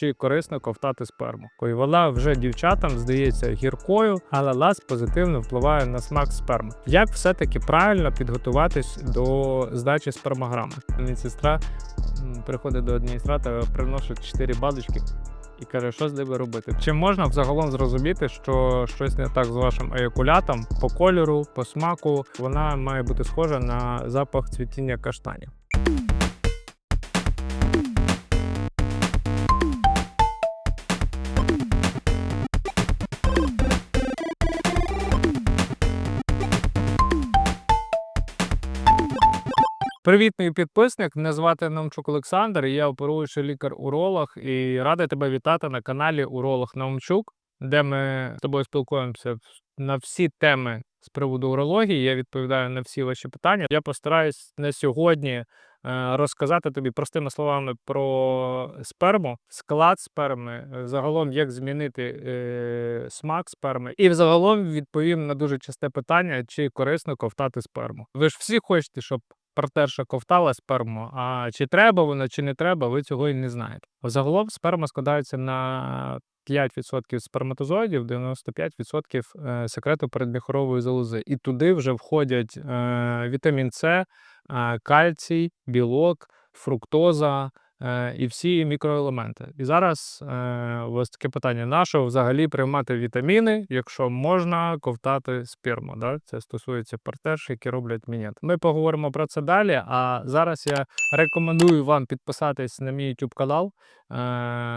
чи корисно ковтати сперму. І вона вже дівчатам здається гіркою, але лас позитивно впливає на смак сперми. Як все-таки правильно підготуватись до здачі спермограми? Медсестра м, приходить до адміністратора, приносить 4 баночки і каже, що з ними робити. Чи можна взагалом зрозуміти, що щось не так з вашим еякулятом по кольору, по смаку? Вона має бути схожа на запах цвітіння каштанів. Привіт, мій підписник. Мене звати Наумчук Олександр. Я оперуючий лікар-уролог і радий тебе вітати на каналі Уролог Намчук, де ми з тобою спілкуємося на всі теми з приводу урології. Я відповідаю на всі ваші питання. Я постараюсь на сьогодні розказати тобі простими словами про сперму, склад сперми, е, загалом як змінити е, смак сперми, і взагалом відповім на дуже часте питання, чи корисно ковтати сперму. Ви ж всі хочете, щоб партерша ковтала сперму, а чи треба вона, чи не треба, ви цього і не знаєте. Загалом сперма складається на 5% сперматозоїдів, 95% е, секрету передміхорової залози. І туди вже входять е, вітамін С, е, кальцій, білок, фруктоза. е, І всі мікроелементи. І зараз е, у вас таке питання: на що взагалі приймати вітаміни, якщо можна ковтати сперму? Да? Це стосується партерш, які роблять мінет. Ми поговоримо про це далі. А зараз я рекомендую вам підписатись на мій YouTube канал, е,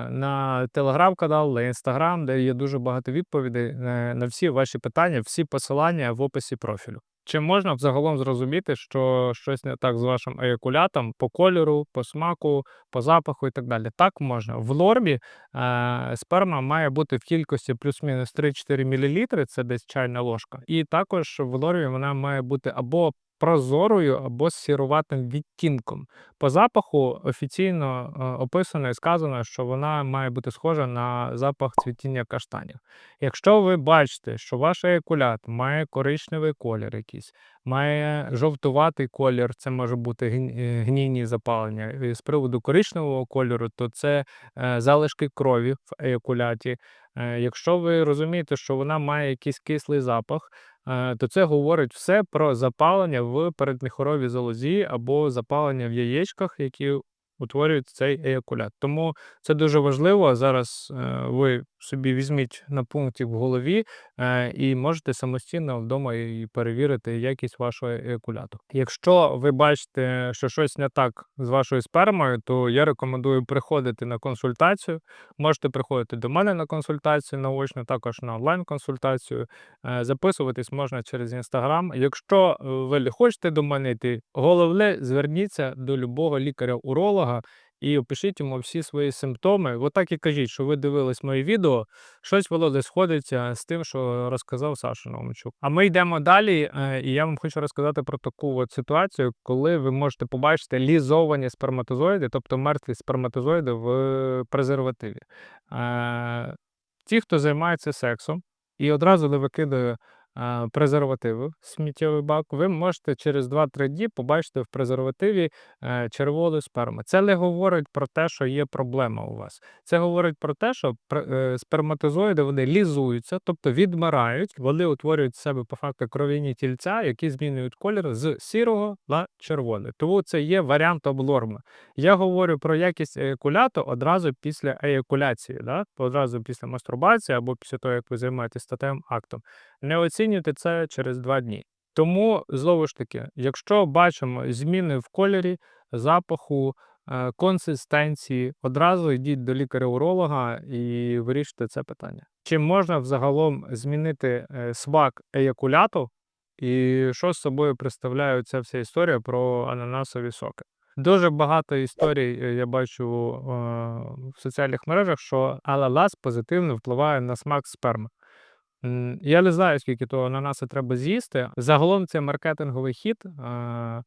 на телеграм-канал, на інстаграм, де є дуже багато відповідей на всі ваші питання, всі посилання в описі профілю. Чи можна взагалом зрозуміти, що щось не так з вашим еякулятом по кольору, по смаку, по запаху і так далі? Так можна. В нормі е, сперма має бути в кількості плюс-мінус 3-4 мл, це десь чайна ложка. І також в нормі вона має бути або прозорою, або з сіруватим відтінком. По запаху офіційно е, описано і сказано, що вона має бути схожа на запах цвітіння каштанів. Якщо ви бачите, що ваш еякулят має коричневий колір якийсь, має жовтуватий колір, це може бути е, гнійні запалення. І з приводу коричневого кольору, то це е, залишки крові в еякуляті. Е, Якщо ви розумієте, що вона має якийсь кислий запах, то це говорить все про запалення в передміхоровій залозі або запалення в яєчках, які утворюють цей еякулят. Тому це дуже важливо. Зараз е, ви собі візьміть на пункті в голові е, і можете самостійно вдома і перевірити якість вашого еякуляту. Якщо ви бачите, що щось не так з вашою спермою, то я рекомендую приходити на консультацію. Можете приходити до мене на консультацію наочно, також на онлайн-консультацію. Е, Записуватись можна через інстаграм. Якщо ви хочете до мене йти, головне зверніться до любого лікаря-уролога і опишіть йому всі свої симптоми. Отак і кажіть, що ви дивились моє відео, щось воно не сходиться з тим, що розказав Саша Новомчук. А ми йдемо далі, е, і я вам хочу розказати про таку от ситуацію, коли ви можете побачити лізовані сперматозоїди, тобто мертві сперматозоїди в презервативі. Е, Ті, хто займається сексом і одразу не викидає е, презервативи в сміттєвий бак, ви можете через 2-3 дні побачити в презервативі е, червону сперму. Це не говорить про те, що є проблема у вас. Це говорить про те, що е, сперматозоїди вони лізуються, тобто відмирають, вони утворюють в себе по факту кров'яні тільця, які змінюють колір з сірого на червоний. Тому це є варіант облорми. Я говорю про якість еякуляту одразу після еякуляції, да? одразу після мастурбації або після того, як ви займаєтесь статевим актом. Не оцінюйте це через два дні. Тому знову ж таки, якщо бачимо зміни в кольорі, запаху, е, консистенції, одразу йдіть до лікаря-уролога і вирішуйте це питання. Чи можна взагалом змінити е, смак еякуляту, і що з собою представляє ця вся історія про ананасові соки? Дуже багато історій е, я бачу в соціальних мережах, що алалас позитивно впливає на смак сперми. Я не знаю, скільки того ананаса треба з'їсти. Загалом це маркетинговий хід. е,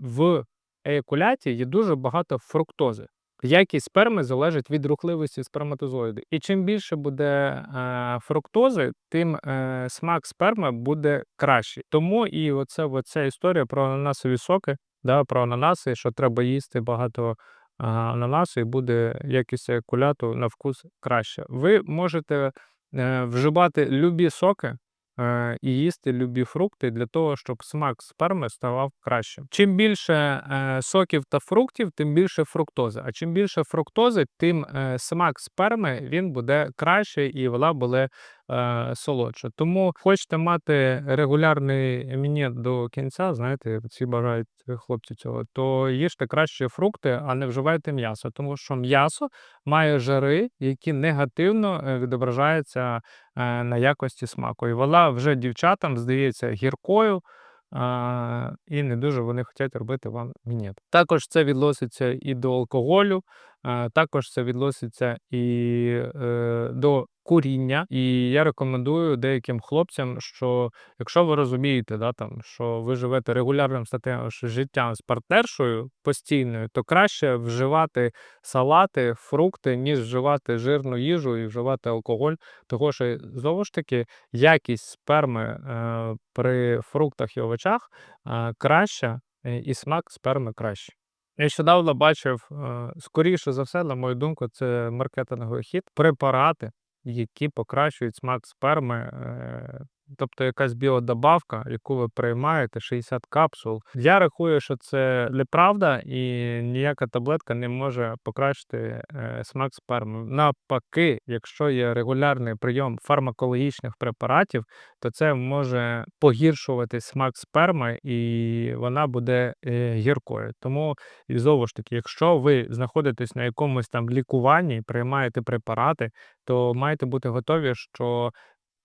В еякуляті є дуже багато фруктози. Якість сперми залежить від рухливості сперматозоїду. І чим більше буде е, фруктози, тим е, смак сперми буде кращий. Тому і оце, оця історія про ананасові соки, да, про ананаси, що треба їсти багато ананасу і буде якість еякуляту на вкус краще. Ви можете е, вживати любі соки е, і їсти любі фрукти для того, щоб смак сперми ставав кращим. Чим більше е, соків та фруктів, тим більше фруктози. А чим більше фруктози, тим е, смак сперми він буде краще і вона буде е, солодша. Тому хочете мати регулярний мінет до кінця, знаєте, всі бажають хлопці цього, то їжте краще фрукти, а не вживайте м'ясо, тому що м'ясо має жири, які негативно е, відображаються е, на якості смаку. І вона вже дівчатам здається гіркою. А, і не дуже вони хочуть робити вам мінет. Також це відноситься і до алкоголю, а, також це відноситься і е, до куріння. І я рекомендую деяким хлопцям, що якщо ви розумієте, да, там, що ви живете регулярним статевим ж- життям з партнершою постійною, то краще вживати салати, фрукти, ніж вживати жирну їжу і вживати алкоголь. Того що знову ж таки якість сперми е, при фруктах і овочах е, краща, е, і смак сперми кращий. Нещодавно бачив, е, скоріше за все, на мою думку, це маркетинговий хід, препарати, які покращують смак сперми. Тобто якась біодобавка, яку ви приймаєте, 60 капсул. Я рахую, що це неправда, і ніяка таблетка не може покращити е, смак сперми. Навпаки, якщо є регулярний прийом фармакологічних препаратів, то це може погіршувати смак сперми, і вона буде е, гіркою. Тому і знову ж таки, якщо ви знаходитесь на якомусь там лікуванні, приймаєте препарати, то маєте бути готові, що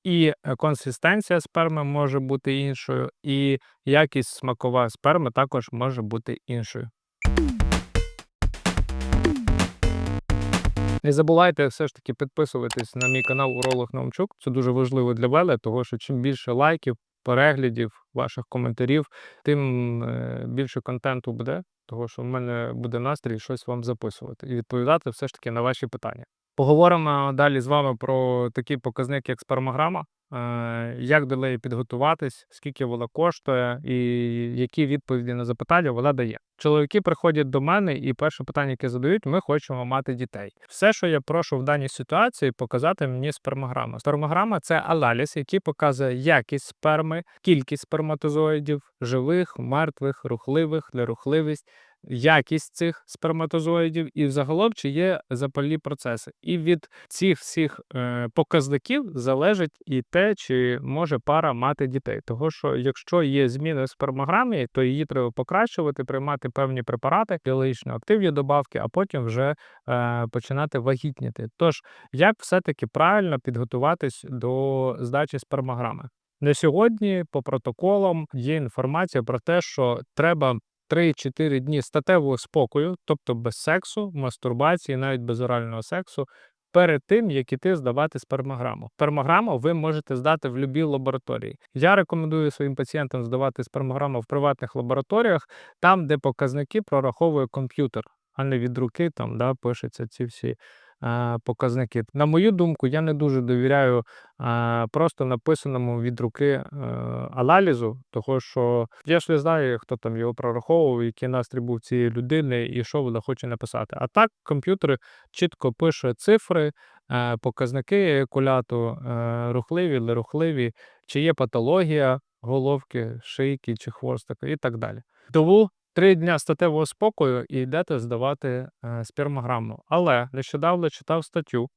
і е, консистенція сперми може бути іншою, і якість смакова сперми також може бути іншою. Не забувайте все ж таки підписуватись на мій канал Уролог Наумчук. Це дуже важливо для мене, тому що чим більше лайків, переглядів, ваших коментарів, тим е, більше контенту буде, того що в мене буде настрій щось вам записувати і відповідати все ж таки на ваші питання. Поговоримо далі з вами про такий показник, як спермограма, е, як до неї підготуватись, скільки вона коштує, і які відповіді на запитання вона дає. Чоловіки приходять до мене, і перше питання, яке задають, ми хочемо мати дітей. Все, що я прошу в даній ситуації, показати мені спермограма. Спермограма це аналіз, який показує якість сперми, кількість сперматозоїдів, живих, мертвих, рухливих, нерухливість, якість цих сперматозоїдів і взагалом чи є запальні процеси. І від цих всіх е, показників залежить і те, чи може пара мати дітей. Того що якщо є зміни в спермограмі, то її треба покращувати, приймати певні препарати, біологічно активні добавки, а потім вже е, починати вагітніти. Тож, як все-таки правильно підготуватись до здачі спермограми? На сьогодні по протоколам є інформація про те, що треба 3-4 дні статевого спокою, тобто без сексу, мастурбації, навіть без орального сексу, перед тим, як іти здавати спермограму. Спермограму ви можете здати в будь-якій лабораторії. Я рекомендую своїм пацієнтам здавати спермограму в приватних лабораторіях, там, де показники прораховує комп'ютер, а не від руки там да, пишуться ці всі. Показники. На мою думку, я не дуже довіряю просто написаному від руки е, аналізу, того що я ж не знаю, хто там його прораховував, який настрій був цієї людини і що вона хоче написати. А так комп'ютер чітко пише цифри, е, показники еякуляту, е, рухливі, нерухливі, чи є патологія головки, шийки чи хвостика і так далі. Тому три дня статевого спокою і йдете здавати е, спермограму. Але нещодавно читав статтю, е,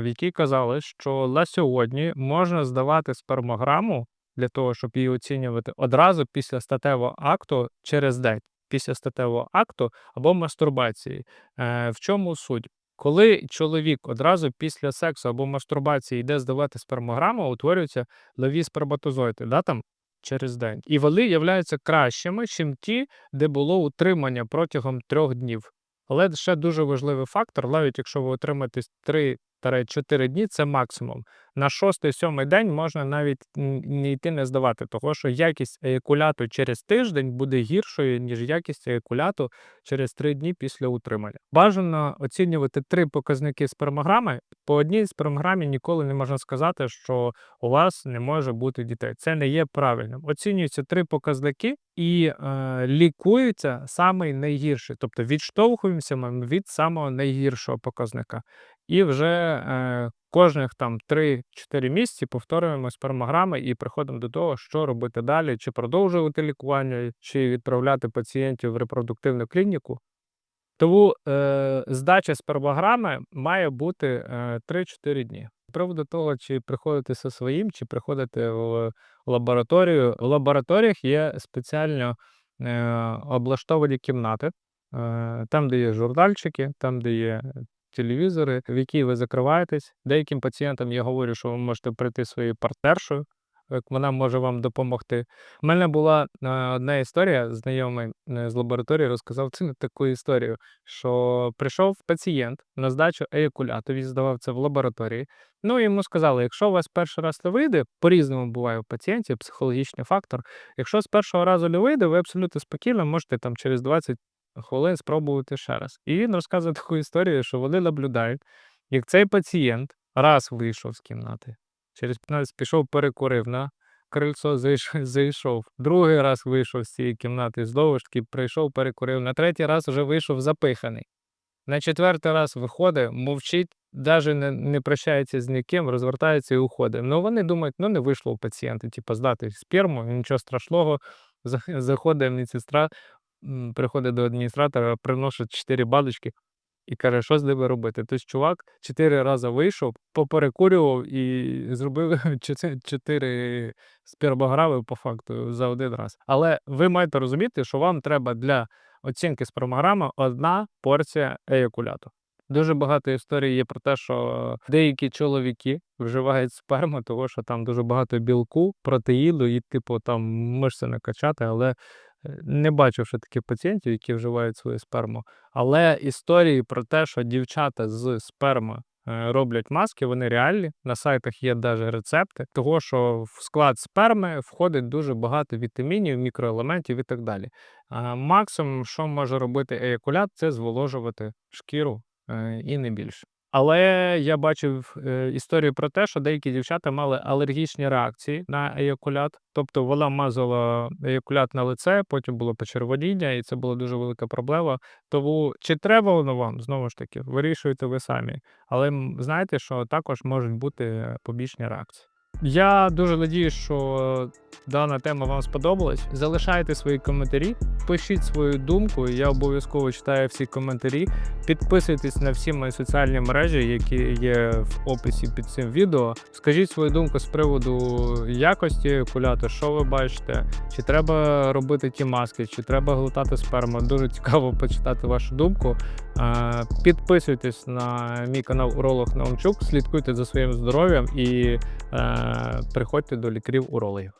в якій казали, що на сьогодні можна здавати спермограму для того, щоб її оцінювати одразу після статевого акту через день, після статевого акту або мастурбації. Е, в чому суть? Коли чоловік одразу після сексу або мастурбації йде здавати спермограму, утворюються нові сперматозоїди, да, там, через день. І вони являються кращими, ніж ті, де було утримання протягом трьох днів. Але ще дуже важливий фактор, навіть якщо ви отримаєте 3-4 дні це максимум. На 6-7 день можна навіть не йти не здавати, того що якість еякуляту через тиждень буде гіршою, ніж якість еякуляту через 3 дні після утримання. Бажано оцінювати три показники спермограми. По одній спермограмі ніколи не можна сказати, що у вас не може бути дітей. Це не є правильним. Оцінюються три показники і е, лікується самий найгірший. Тобто відштовхуємося ми від самого найгіршого показника. І вже е, кожних там 3-4 місяці повторюємо спермограми і приходимо до того, що робити далі, чи продовжувати лікування, чи відправляти пацієнтів в репродуктивну клініку. Тому е, здача спермограми має бути е, 3-4 дні. З приводу того, чи приходити зі своїм, чи приходити в лабораторію. В лабораторіях є спеціально е, облаштовані кімнати, е, там, де є журнальчики, там, де є телевізори, в які ви закриваєтесь. Деяким пацієнтам я говорю, що ви можете прийти своєю партнершою, як вона може вам допомогти. У мене була е, одна історія, знайомий е, з лабораторії розказав цю таку історію, що прийшов пацієнт на здачу еякуляту, він здавав це в лабораторії. Ну, йому сказали, якщо у вас перший раз не вийде, по-різному буває у пацієнтів, психологічний фактор. Якщо з першого разу не вийде, ви абсолютно спокійно можете там через 20 хвилин спробувати ще раз. І він розказує таку історію, що вони наблюдають, як цей пацієнт раз вийшов з кімнати, через 15 пішов, перекурив на крильцо, зайшов. Другий раз вийшов з цієї кімнати, знову ж таки прийшов, перекурив. На третій раз вже вийшов запиханий. На четвертий раз виходить, мовчить, навіть не, не прощається з ніким, розвертається і уходить. Ну вони думають, ну не вийшло у пацієнта, типу, здати сперму, нічого страшного. Заходить медсестра, приходить до адміністратора, приносить 4 баночки і каже, що з ними робити. Тобто чувак 4 рази вийшов, поперекурював і зробив 4 спермограми по факту за один раз. Але ви маєте розуміти, що вам треба для оцінки спермограми одна порція еякуляту. Дуже багато історій є про те, що деякі чоловіки вживають сперму, тому що там дуже багато білку, протеїну, і, типу, там мишці накачати, але не бачив ще таких пацієнтів, які вживають свою сперму. Але історії про те, що дівчата з сперми е, роблять маски, вони реальні. На сайтах є навіть рецепти, того, що в склад сперми входить дуже багато вітамінів, мікроелементів і так далі. А максимум, що може робити еякулят, це зволожувати шкіру е, і не більше. Але я бачив е, історію про те, що деякі дівчата мали алергічні реакції на еякулят. Тобто вона мазала еякулят на лице, потім було почервоніння, і це була дуже велика проблема. Тому чи треба воно вам знову ж таки, вирішуєте ви самі. Але знаєте, що також можуть бути е, побічні реакції. Я дуже надію, що дана тема вам сподобалась. Залишайте свої коментарі, пишіть свою думку. Я обов'язково читаю всі коментарі. Підписуйтесь на всі мої соціальні мережі, які є в описі під цим відео. Скажіть свою думку з приводу якості окуляту, що ви бачите, чи треба робити ті маски, чи треба глотати сперму. Дуже цікаво почитати вашу думку. Підписуйтесь на мій канал Уролог Наумчук, слідкуйте за своїм здоров'ям і е, приходьте до лікарів-урологів.